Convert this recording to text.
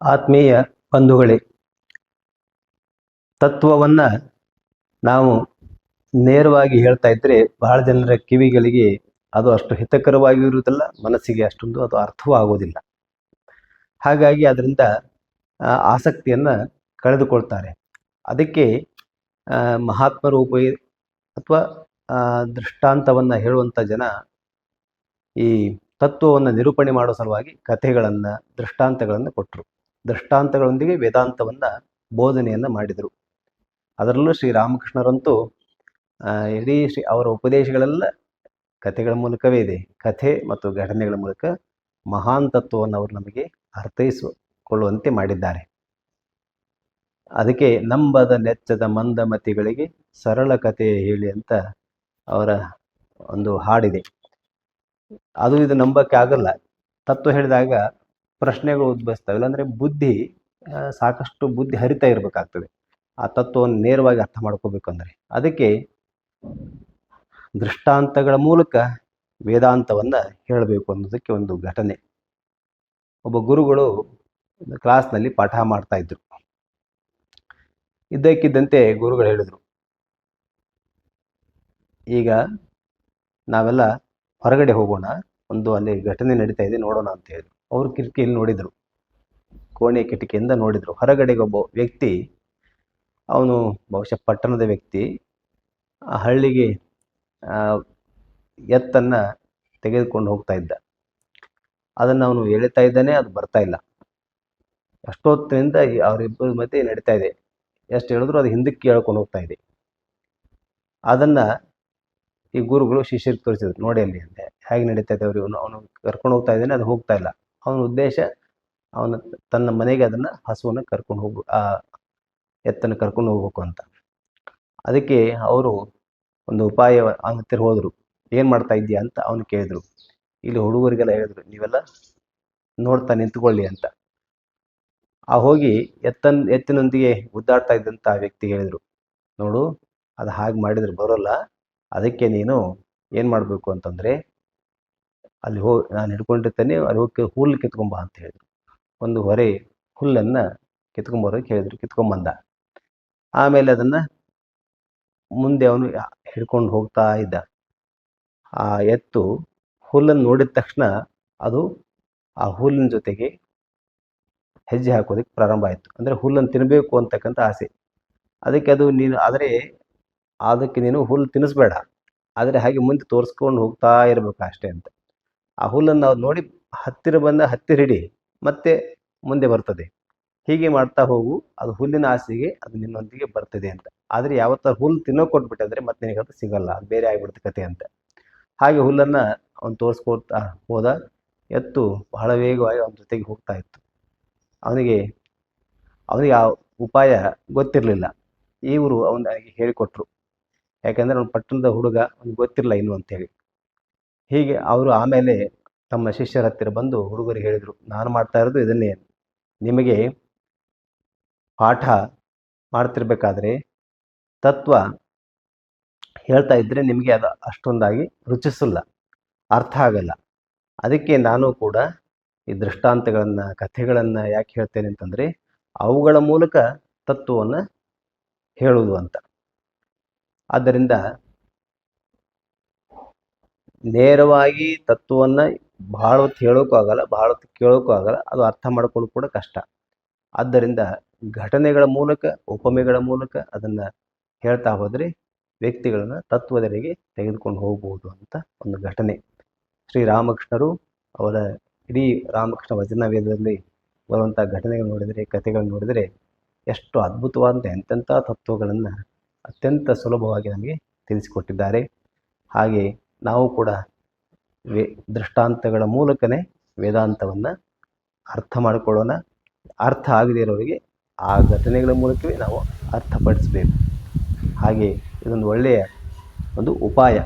ಆತ್ಮೀಯ ಬಂಧುಗಳೇ, ತತ್ವವನ್ನ ನಾವು ನೇರವಾಗಿ ಹೇಳ್ತಾ ಇದ್ರೆ ಬಹಳ ಜನರ ಕಿವಿಗಳಿಗೆ ಅದು ಅಷ್ಟು ಹಿತಕರವಾಗಿ ಇರುವುದಿಲ್ಲ ಮನಸ್ಸಿಗೆ ಅಷ್ಟೊಂದು ಅದು ಅರ್ಥವೂ ಆಗೋದಿಲ್ಲ ಹಾಗಾಗಿ ಅದರಿಂದ ಆಸಕ್ತಿಯನ್ನು ಕಳೆದುಕೊಳ್ತಾರೆ. ಅದಕ್ಕೆ ಮಹಾತ್ಮರು ಉಪಯ, ಅಥವಾ ದೃಷ್ಟಾಂತವನ್ನ ಹೇಳುವಂತ ಜನ ಈ ತತ್ವವನ್ನು ನಿರೂಪಣೆ ಮಾಡೋ ಸಲುವಾಗಿ ಕಥೆಗಳನ್ನು, ದೃಷ್ಟಾಂತಗಳನ್ನು ಕೊಟ್ಟರು ದೃಷ್ಟಾಂತಗಳೊಂದಿಗೆ ವೇದಾಂತವನ್ನ ಬೋಧನೆಯನ್ನ ಮಾಡಿದರು. ಅದರಲ್ಲೂ ಶ್ರೀರಾಮಕೃಷ್ಣರಂತೂ ಇಡೀ ಶ್ರೀ ಅವರ ಉಪದೇಶಗಳೆಲ್ಲ ಕಥೆಗಳ ಮೂಲಕವೇ ಇದೆ. ಕಥೆ ಮತ್ತು ಘಟನೆಗಳ ಮೂಲಕ ಮಹಾನ್ ತತ್ವವನ್ನು ಅವರು ನಮಗೆ ಅರ್ಥೈಸಿಕೊಳ್ಳುವಂತೆ ಮಾಡಿದ್ದಾರೆ. ಅದಕ್ಕೆ ನಂಬದ ನೆಚ್ಚದ ಮಂದಮತಿಗಳಿಗೆ ಸರಳ ಕಥೆ ಹೇಳಿ ಅಂತ ಅವರ ಒಂದು ಹಾಡಿದೆ. ಅದು ಇದು ನಂಬಕ್ಕೆ ಆಗಲ್ಲ. ತತ್ವ ಹೇಳಿದಾಗ ಪ್ರಶ್ನೆಗಳು ಉದ್ಭವಿಸ್ತವೆ. ಇಲ್ಲಾಂದ್ರೆ ಬುದ್ಧಿ ಸಾಕಷ್ಟು ಬುದ್ಧಿ ಹರಿತಾ ಇರಬೇಕಾಗ್ತದೆ. ಆ ತತ್ವವನ್ನು ನೇರವಾಗಿ ಅರ್ಥ ಮಾಡ್ಕೋಬೇಕು ಅಂದ್ರೆ. ಅದಕ್ಕೆ ದೃಷ್ಟಾಂತಗಳ ಮೂಲಕ ವೇದಾಂತವನ್ನ ಹೇಳಬೇಕು ಅನ್ನೋದಕ್ಕೆ ಒಂದು ಘಟನೆ. ಒಬ್ಬ ಗುರುಗಳು ಕ್ಲಾಸ್ ಕ್ಲಾಸ್ನಲ್ಲಿ ಪಾಠ ಮಾಡ್ತಾ ಇದ್ರು. ಇದ್ದಕ್ಕಿದ್ದಂತೆ ಗುರುಗಳು ಹೇಳಿದ್ರು, ಈಗ ನಾವೆಲ್ಲ ಹೊರಗಡೆ ಹೋಗೋಣ, ಒಂದು ಅಲ್ಲಿ ಘಟನೆ ನಡೀತಾ ಇದೆ, ನೋಡೋಣ ಅಂತ ಹೇಳಿದ್ರು. ಅವ್ರು ಕಿಟಕಿಯಲ್ಲಿ ನೋಡಿದ್ರು ಕೋಣೆ ಕಿಟಕಿಯಿಂದ ನೋಡಿದ್ರು ಹೊರಗಡೆಗೆ ಒಬ್ಬ ವ್ಯಕ್ತಿ ಅವನು ಬಹುಶಃ ಪಟ್ಟಣದ ವ್ಯಕ್ತಿ ಆ ಹಳ್ಳಿಗೆ ಎತ್ತನ್ನು ತೆಗೆದುಕೊಂಡು ಹೋಗ್ತಾ ಇದ್ದ ಅದನ್ನ ಅವನು ಎಳಿತಾ ಇದ್ದಾನೆ ಅದು ಬರ್ತಾ ಇಲ್ಲ ಅಷ್ಟೊತ್ತಿನಿಂದ ಅವರಿಬ್ಬರ ಮಧ್ಯೆ ನಡೀತಾ ಇದೆ ಎಷ್ಟು ಹೇಳಿದ್ರು ಅದು ಹಿಂದಕ್ಕೆ ಕೇಳ್ಕೊಂಡು ಹೋಗ್ತಾ ಇದೆ ಅದನ್ನ ಈ ಗುರುಗಳು ಶಿಷ್ಯರಿಗೆ ತೋರಿಸಿದ್ರು ನೋಡಿ ಅಲ್ಲಿ ಅಂತೆ ಹೇಗೆ ನಡೀತಾ ಇದೆ ಅವನು ಅವನು ಕರ್ಕೊಂಡು ಹೋಗ್ತಾ ಇದ್ದಾನೆ ಅದು ಹೋಗ್ತಾ ಇಲ್ಲ ಅವನ ಉದ್ದೇಶ ಅವನ ತನ್ನ ಮನೆಗೆ ಅದನ್ನ ಹಸುವನ್ನು ಕರ್ಕೊಂಡು ಹೋಗು, ಆ ಎತ್ತನ್ನು ಕರ್ಕೊಂಡು ಹೋಗ್ಬೇಕು ಅಂತ. ಅದಕ್ಕೆ ಅವರು ಒಂದು ಉಪಾಯ ಅವನ ಹತ್ತಿರ ಹೋದರು. ಏನ್ ಮಾಡ್ತಾ ಇದ್ದೀಯಾ ಅಂತ ಅವನು ಕೇಳಿದ್ರು. ಇಲ್ಲಿ ಹುಡುಗರಿಗೆಲ್ಲ ಹೇಳಿದ್ರು, ನೀವೆಲ್ಲ ನೋಡ್ತಾ ನಿಂತ್ಕೊಳ್ಳಿ ಅಂತ. ಆ ಹೋಗಿ ಎತ್ತನ್, ಎತ್ತಿನೊಂದಿಗೆ ಉದ್ದಾಡ್ತಾ ಇದ್ದಂತ ವ್ಯಕ್ತಿ ಹೇಳಿದರು. ನೋಡು, ಅದು ಹಾಗೆ ಮಾಡಿದ್ರೆ ಬರೋಲ್ಲ. ಅದಕ್ಕೆ ನೀನು ಏನು ಮಾಡಬೇಕು ಅಂತಂದ್ರೆ ಅಲ್ಲಿ ಹೋಗಿ ನಾನು ಹಿಡ್ಕೊಂಡಿರ್ತೇನೆ, ಅಲ್ಲಿ ಹೋಗಿ ಹುಲ್ಲು ಕಿತ್ಕೊಂಬ ಅಂತ ಹೇಳಿದ್ರು. ಒಂದು ಹೊರೆ ಹುಲ್ಲನ್ನು ಕಿತ್ಕೊಂಬರೋಕೆ ಹೇಳಿದರು ಕಿತ್ಕೊಂಬಂದ. ಆಮೇಲೆ ಅದನ್ನು ಮುಂದೆ ಅವನು ಹಿಡ್ಕೊಂಡು ಹೋಗ್ತಾ ಇದ್ದ. ಆ ಎತ್ತು ಹುಲ್ಲನ್ನು ನೋಡಿದ ತಕ್ಷಣ ಅದು ಆ ಹುಲ್ಲಿನ ಜೊತೆಗೆ ಹೆಜ್ಜೆ ಹಾಕೋದಕ್ಕೆ ಪ್ರಾರಂಭ ಆಯಿತು. ಅಂದರೆ ಹುಲ್ಲನ್ನು ತಿನ್ನಬೇಕು ಅಂತಕ್ಕಂಥ ಆಸೆ. ಅದಕ್ಕೆ ಅದು ನೀನು, ಆದರೆ ಅದಕ್ಕೆ ನೀನು ಹುಲ್ಲು ತಿನ್ನಿಸ್ಬೇಡ. ಆದರೆ ಹಾಗೆ ಮುಂದೆ ತೋರಿಸ್ಕೊಂಡು ಹೋಗ್ತಾ ಇರಬೇಕು ಅಷ್ಟೇ ಅಂತ. ಆ ಹುಲ್ಲನ್ನು ನಾವು ನೋಡಿ ಹತ್ತಿರ ಬಂದ ಹತ್ತಿರ ಹಿಡಿ ಮತ್ತೆ ಮುಂದೆ ಬರ್ತದೆ. ಹೀಗೆ ಮಾಡ್ತಾ ಹೋಗು, ಅದು ಹುಲ್ಲಿನ ಆಸೆಗೆ ಅದು ನಿನ್ನೊಂದಿಗೆ ಬರ್ತದೆ ಅಂತ. ಆದರೆ ಯಾವತ್ತ ಹುಲ್ಲು ತಿನ್ನೋಕೆ ಕೊಟ್ಬಿಟ್ಟಂದ್ರೆ ಮತ್ತೆ ನಿನಗೆ ಅದು ಸಿಗಲ್ಲ, ಅದು ಬೇರೆ ಆಗ್ಬಿಡುತ್ತೆ ಕತೆ ಅಂತ. ಹಾಗೆ ಹುಲ್ಲನ್ನ ಅವನು ತೋರಿಸ್ಕೊಡ್ತಾ ಹೋದ, ಎತ್ತು ಬಹಳ ವೇಗವಾಗಿ ಅವನ ಜೊತೆಗೆ ಹೋಗ್ತಾ ಇತ್ತು. ಅವನಿಗೆ ಅವನಿಗೆ ಆ ಉಪಾಯ ಗೊತ್ತಿರಲಿಲ್ಲ. ಇವರು ಅವನಿಗೆ ಹೇಳಿಕೊಟ್ರು. ಯಾಕಂದ್ರೆ ಅವ್ನು ಪಟ್ಟಣದ ಹುಡುಗ, ಅವ್ನಿಗೆ ಗೊತ್ತಿರಲಿಲ್ಲ ಇನ್ನು ಅಂತೇಳಿ ಹೀಗೆ ಅವರು ಆಮೇಲೆ ತಮ್ಮ ಶಿಷ್ಯರ ಹತ್ತಿರ ಬಂದು ಹುಡುಗರಿಗೆ ಹೇಳಿದರು, ನಾನು ಮಾಡ್ತಾ ಇರೋದು ಇದನ್ನೇ. ನಿಮಗೆ ಪಾಠ ಮಾಡ್ತಿರ್ಬೇಕಾದ್ರೆ ತತ್ವ ಹೇಳ್ತಾ ಇದ್ದರೆ ನಿಮಗೆ ಅದು ಅಷ್ಟೊಂದಾಗಿ ರುಚಿಸಲ್ಲ, ಅರ್ಥ ಆಗಲ್ಲ. ಅದಕ್ಕೆ ನಾನು ಕೂಡ ಈ ದೃಷ್ಟಾಂತಗಳನ್ನು, ಕಥೆಗಳನ್ನು ಯಾಕೆ ಹೇಳ್ತೇನೆ ಅಂತಂದ್ರೆ ಅವುಗಳ ಮೂಲಕ ತತ್ವವನ್ನು ಹೇಳುವುದು ಅಂತ. ಆದ್ದರಿಂದ ನೇರವಾಗಿ ತತ್ವವನ್ನ ಭಾಳ ಹೊತ್ತು ಹೇಳೋಕ್ಕೂ ಆಗಲ್ಲ, ಭಾಳ ಹೊತ್ತು ಕೇಳೋಕ್ಕೂ ಆಗಲ್ಲ, ಅದು ಅರ್ಥ ಮಾಡ್ಕೊಳ್ಳೋಕ್ಕೂ ಕೂಡ ಕಷ್ಟ. ಆದ್ದರಿಂದ ಘಟನೆಗಳ ಮೂಲಕ, ಉಪಮೆಗಳ ಮೂಲಕ ಅದನ್ನು ಹೇಳ್ತಾ ಹೋದರೆ ವ್ಯಕ್ತಿಗಳನ್ನ ತತ್ವದರಿಗೆ ತೆಗೆದುಕೊಂಡು ಹೋಗ್ಬೋದು ಅಂತ ಒಂದು ಘಟನೆ. ಶ್ರೀರಾಮಕೃಷ್ಣರು ಅವರ ಇಡೀ ರಾಮಕೃಷ್ಣ ವಚನ ವೇದದಲ್ಲಿ ಬರುವಂಥ ಘಟನೆಗಳು ನೋಡಿದರೆ ಕಥೆಗಳನ್ನು ನೋಡಿದರೆ ಎಷ್ಟು ಅದ್ಭುತವಾದಂಥ ಎಂತೆಂಥ ತತ್ವಗಳನ್ನು ಅತ್ಯಂತ ಸುಲಭವಾಗಿ ನಮಗೆ ತಿಳಿಸಿಕೊಟ್ಟಿದ್ದಾರೆ. ಹಾಗೆ ನಾವು ಕೂಡ ವೇ ದೃಷ್ಟಾಂತಗಳ ಮೂಲಕನೇ ವೇದಾಂತವನ್ನು ಅರ್ಥ ಮಾಡಿಕೊಳ್ಳೋಣ. ಅರ್ಥ ಆಗದೇ ಇರೋರಿಗೆ ಆ ಘಟನೆಗಳ ಮೂಲಕವೇ ನಾವು ಅರ್ಥಪಡಿಸಬೇಕು. ಹಾಗೆ ಇದೊಂದು ಒಳ್ಳೆಯ ಒಂದು ಉಪಾಯ.